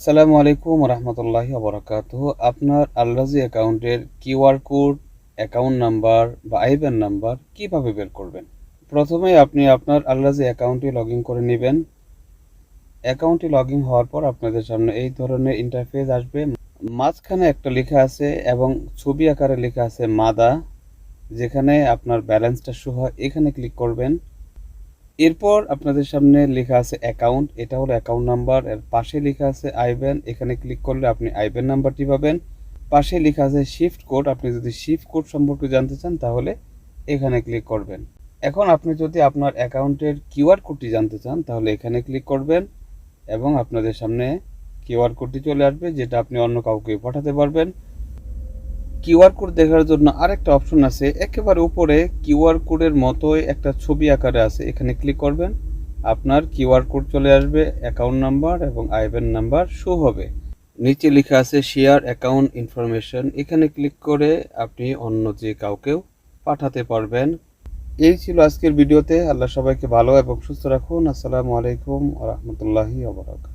আসসালামু আলাইকুম রহমতুল্লাহি অবরাকাত আপনার আলরাজি অ্যাকাউন্টের কিউআর কোড, অ্যাকাউন্ট নাম্বার বা আইব্যান নাম্বার কীভাবে বের করবেন? প্রথমে আপনি আপনার আলরাজি অ্যাকাউন্টে লগ করে নেবেন। অ্যাকাউন্টে লগ হওয়ার পর আপনাদের সামনে এই ধরনের ইন্টারফেস আসবে। মাঝখানে একটা লেখা আছে এবং ছবি আকারে লেখা আছে মাদা, যেখানে আপনার ব্যালেন্সটা শো হয় এখানে ক্লিক করবেন। এরপর আপনাদের সামনে লেখা আছে অ্যাকাউন্ট এটা হলো অ্যাকাউন্ট নাম্বার এর পাশে লেখা আছে আইব্যান এখানে ক্লিক করলে আপনি আইব্যান নাম্বারটি পাবেন। পাশে লেখা আছে শিফট কোড আপনি যদি শিফট কোড সম্পর্কে জানতে চান তাহলে এখানে ক্লিক করবেন। এখন আপনি যদি আপনার অ্যাকাউন্টের কিউআর কোডটি জানতে চান তাহলে এখানে ক্লিক করবেন এবং আপনাদের সামনে কিউআর কোডটি চলে আসবে, যেটা আপনি অন্য কাউকে পাঠাতে পারবেন। কিউআর কোড দেখার জন্য আরেকটা অপশন আছে। একেবারে উপরে কিউআর কোডের মতোই একটা ছবি আকারে আছে। এখানে ক্লিক করবেন। আপনার কিউআর কোড চলে আসবে, অ্যাকাউন্ট নাম্বার এবং আইব্যান নাম্বার শো হবে। নিচে লেখা আছে, শেয়ার অ্যাকাউন্ট ইনফরমেশন। এখানে ক্লিক করে আপনি অন্য যে কাউকেও পাঠাতে পারবেন। এই ছিল আজকের ভিডিওতে। আল্লাহ সবাইকে ভালো এবং সুস্থ রাখুন। আসসালামু আলাইকুম রহমতুল্লাহি আবরাকাত